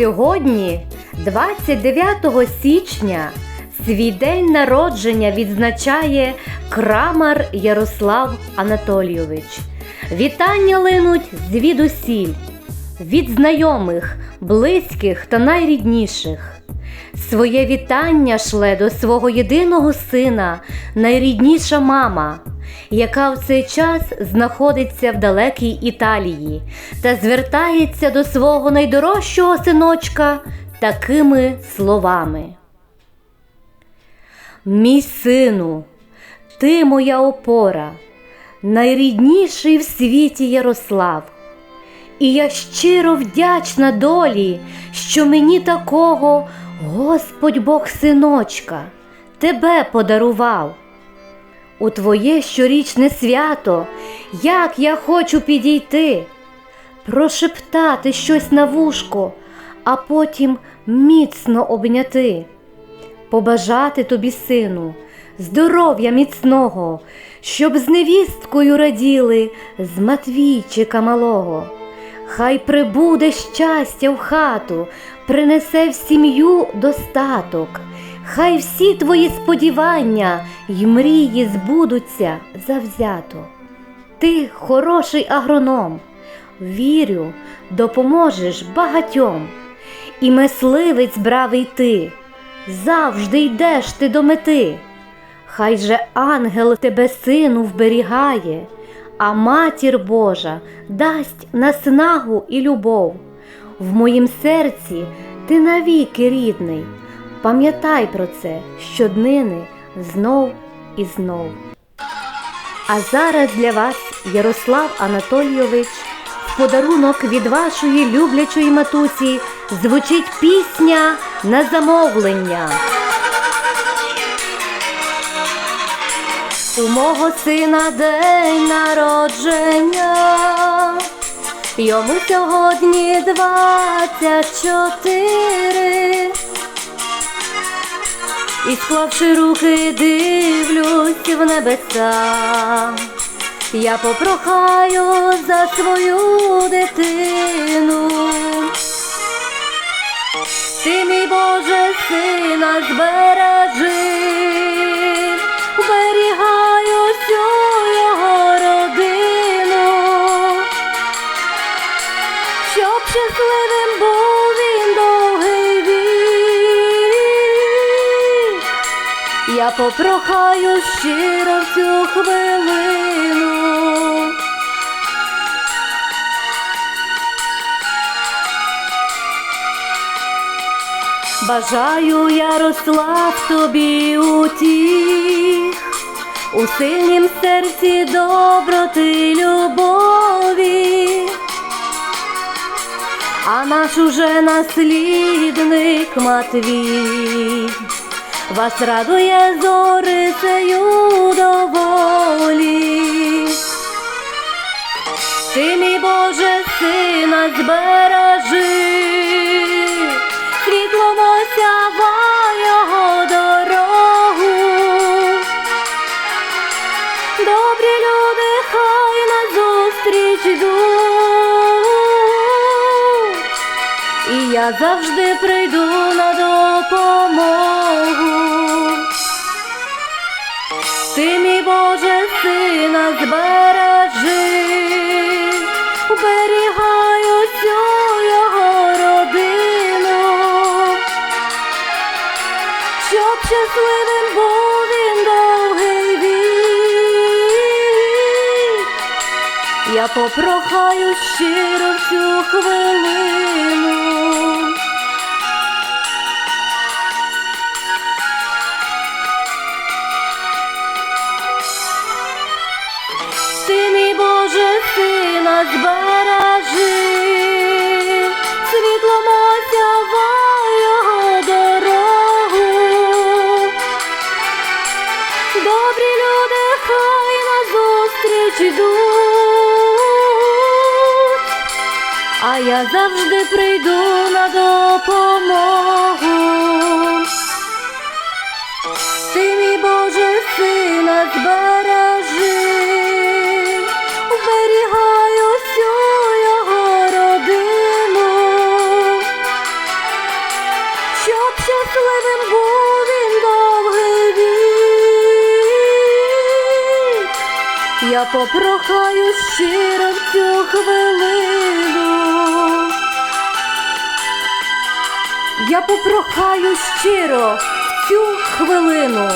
Сьогодні, 29 січня, свій день народження відзначає Крамар Ярослав Анатолійович. Вітання линуть звідусіль, від знайомих, близьких та найрідніших. Своє вітання шле до свого єдиного сина, найрідніша мама, яка в цей час знаходиться в далекій Італії та звертається до свого найдорожчого синочка такими словами. Мій сину, ти моя опора, найрідніший в світі Ярослав. І я щиро вдячна долі, що мені такого Господь Бог синочка тебе подарував. У твоє щорічне свято, як я хочу підійти, прошептати щось на вушко, а потім міцно обняти, побажати тобі, сину, здоров'я міцного, щоб з невісткою раділи з Матвійчика малого. Хай прибуде щастя в хату, принесе в сім'ю достаток, хай всі твої сподівання й мрії збудуться завзято. Ти хороший агроном, вірю, допоможеш багатьом, і мисливець бравий ти, завжди йдеш ти до мети. Хай же ангел тебе сину вберігає, а матір Божа дасть наснагу і любов. В моїм серці ти навіки рідний. Пам'ятай про це щоднини знов і знов. А зараз для вас, Ярослав Анатолійович, в подарунок від вашої люблячої матусі звучить пісня на замовлення. У мого сина день народження, йому сьогодні двадцять чотири. І склавши руки, дивлюсь в небеса. Я попрохаю за свою дитину. Ти, мій Боже, сина збережи, Я попрохаю щиро в цю хвилину. Бажаю, Ярослав, тобі утіх, у сильнім серці доброти любові, а наш уже наслідник Матвій, вас радує зорицею доволі. Ти, мій Боже, сина збережи, світлом осява його дорогу. Добрі люди, хай назустріч йдуть, і я завжди прийду на допомогу. Ти, мій Боже, сина збережи, оберігаю всю його родину, щоб щасливим був він довгий вік. Я попрохаю щиро в цю хвилину. Збережи, світлом осява його дорогу. Добрі люди, хай назустріч йдуть, а я завжди прийду на допомогу. щасливим був він довгий вік. Я попрохаю щиро в цю хвилину. Я попрохаю щиро в цю хвилину.